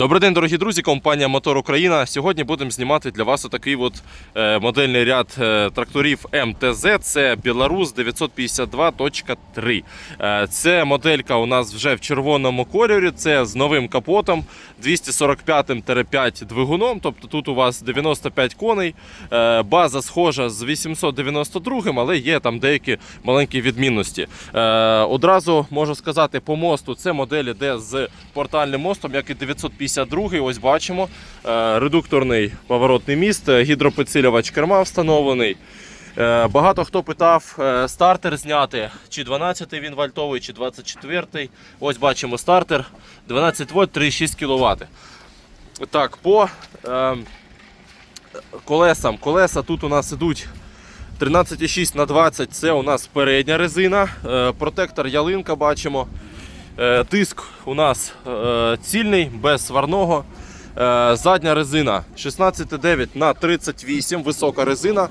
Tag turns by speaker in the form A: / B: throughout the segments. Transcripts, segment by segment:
A: Добрий день, дорогі друзі, компанія Мотор Україна. Сьогодні будемо знімати для вас отакий от е, модельний ряд е, тракторів МТЗ. Це Білорус 952.3. Е, це моделька у нас вже в червоному кольорі. Це з новим капотом 245-5 двигуном. Тобто тут у вас 95 коней. База схожа з 892, але є там деякі маленькі відмінності. Одразу можу сказати, по мосту це модель іде з портальним мостом, як і 952. Ось бачимо. Е, редукторний поворотний міст, е, гідропідсилювач керма встановлений. Е, Багато хто питав стартер зняти, чи 12 він вольтовий, чи 24. Ось бачимо стартер 12 вольт 3,6 кВт. Так, по е, колесам. Колеса тут у нас ідуть 13,6 на 20 це у нас передня резина. Протектор ялинка бачимо. Е, Тиск у нас е, цільний, без сварного. Е, Задня резина 16,9 на 38, висока резина.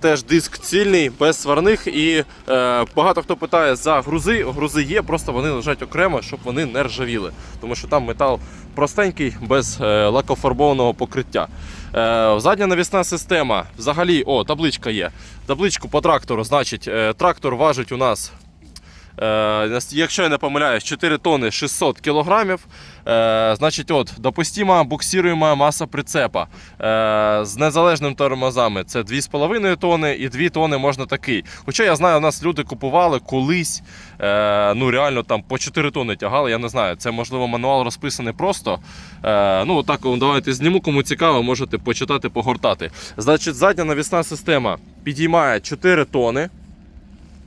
A: Теж диск цільний, без сварних. І багато хто питає за грузи. Грузи є, просто вони лежать окремо, щоб вони не ржавіли. Тому що там метал простенький, без лакофарбованого покриття. Задня навісна система. Взагалі, о, табличка є. Табличку по трактору, значить, трактор важить у нас Якщо я не помиляюсь, 4 тонни 600 кілограмів. Е, Значить, от, допустима буксируема маса прицепа е, з незалежними тормозами це 2,5 тонни і 2 тонни можна такий. Хоча я знаю, у нас люди купували колись, е, ну реально там по 4 тонни тягали. Я не знаю, це можливо мануал розписаний просто. Е, Ну, так, давайте зніму, кому цікаво, можете почитати, погортати. Значить, задня навісна система підіймає 4 тонни.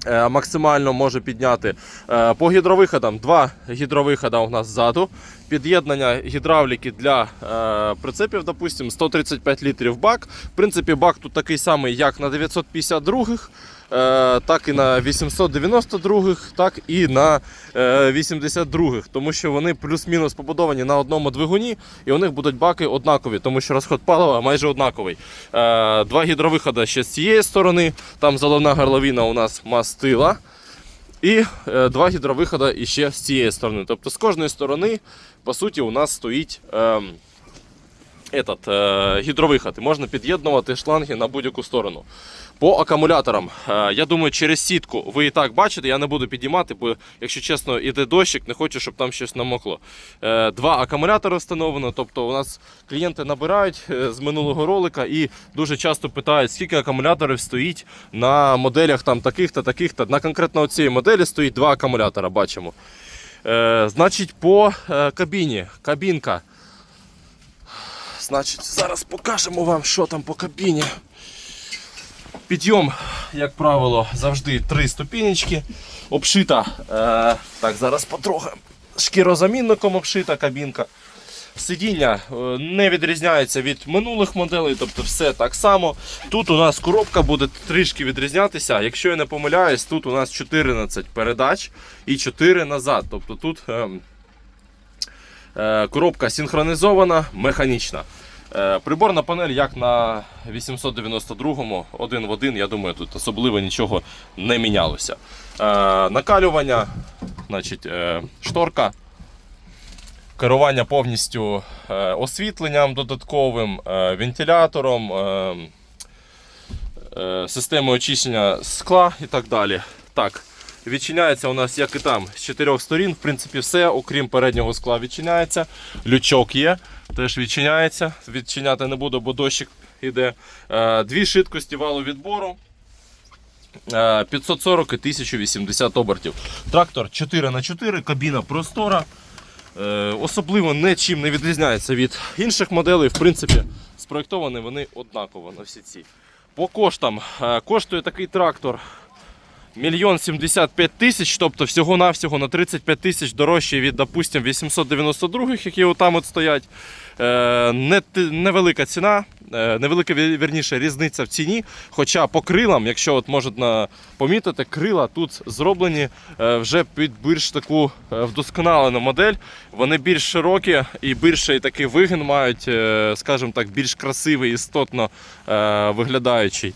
A: Е, максимально може підняти. Е, По гідровиходам два гідровихода у нас ззаду. Під'єднання гідравліки для е, прицепів, допустимо, 135 літрів бак. В принципі, бак тут такий самий, як на 952-х, е, так і на 892-х, так і на е, 82-х, тому що вони плюс-мінус побудовані на одному двигуні, і у них будуть баки однакові, тому що розход палива майже однаковий. Е, Два гідровиходи ще з цієї сторони, там заливна горловина у нас мастила. І е, два гідровиходи іще з цієї сторони. Тобто з кожної сторони, по суті, у нас стоїть ем, этот, е, гідровиход. Можна під'єднувати шланги на будь-яку сторону. По акумуляторам, е, я думаю, через сітку ви і так бачите, я не буду підіймати, бо, якщо чесно, іде дощик, не хочу, щоб там щось намокло. Е, Два акумулятори встановлено. Тобто у нас клієнти набирають е, з минулого ролика і дуже часто питають, скільки акумуляторів стоїть на моделях там таких-то, таких-то. На конкретно цій моделі стоїть два акумулятора, бачимо. Значить, по кабіні. Кабінка. Значить, зараз покажемо вам, що там по кабіні. Підйом, як правило, завжди три ступінечки. Обшита. Е, так, зараз потрогаємо. Шкірозамінником обшита кабінка. Сидіння е, не відрізняється від минулих моделей, тобто все так само. Тут у нас коробка буде трішки відрізнятися. Якщо я не помиляюсь, тут у нас 14 передач і 4 назад. Тобто тут ем, коробка синхронізована, механічна. Е, Приборна панель, як на 892-му, один в один, я думаю, тут особливо нічого не мінялося. Е, Накалювання, значить, е, шторка, керування повністю е, освітленням додатковим, е, вентилятором, е, е, системою очищення скла і так далі. Так, відчиняється у нас, як і там, з чотирьох сторін. В принципі, все, окрім переднього скла, відчиняється. Лючок є, теж відчиняється. Відчиняти не буду, бо дощик йде. Е, Дві швидкості валу відбору. Е, 540 і 1080 обертів. Трактор 4х4, кабіна простора. Е, Особливо нічим не відрізняється від інших моделей. В принципі, спроєктовані вони однаково на всі ці. По коштам е, коштує такий трактор мільйон 75 тисяч, тобто всього-навсього на 35 тисяч дорожче від, допустим, 892-х, які отам от стоять. Е, не, невелика ціна, е, невелика ві- вірніше різниця в ціні. Хоча по крилам, якщо от можна помітити, крила тут зроблені е, вже під більш таку вдосконалену модель. Вони більш широкі і більший такий вигін мають, скажімо так, більш красивий, істотно виглядаючий.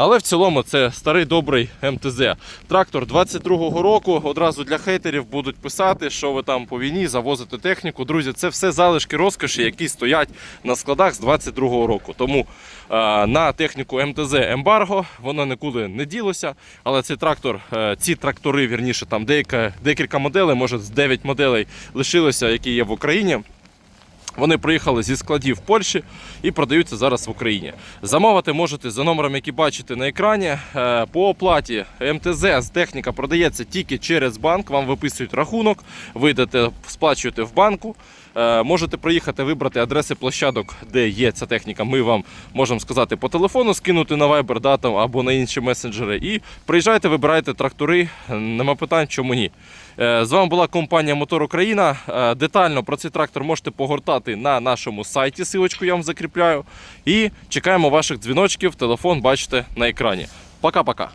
A: Але в цілому це старий добрий МТЗ. Трактор 22-го року. Одразу для хейтерів будуть писати, що ви там по війні завозите техніку. Друзі, це все залишки розкоші, які стоять на складах з 22-го року. Тому е, на техніку МТЗ ембарго воно нікуди не ділося. Але цей трактор, е, ці трактори, вірніше, там деяка, декілька моделей, може з 9 моделей лишилося, які є в Україні. Вони приїхали зі складів Польщі і продаються зараз в Україні. Замовити можете за номером, який бачите на екрані. Е, По оплаті МТЗ з техніка продається тільки через банк. Вам виписують рахунок, ви йдете, сплачуєте в банку. Е, Можете приїхати вибрати адреси площадок, де є ця техніка. Ми вам можемо сказати по телефону, скинути на Viber да, або на інші месенджери. І приїжджайте, вибирайте трактори. Нема питань, чому ні. Е, З вами була компанія Мотор Україна. Е, Детально про цей трактор можете погортати на нашому сайті. Силочку я вам закріпляю. І чекаємо ваших дзвіночків. Телефон бачите на екрані. Пока-пока.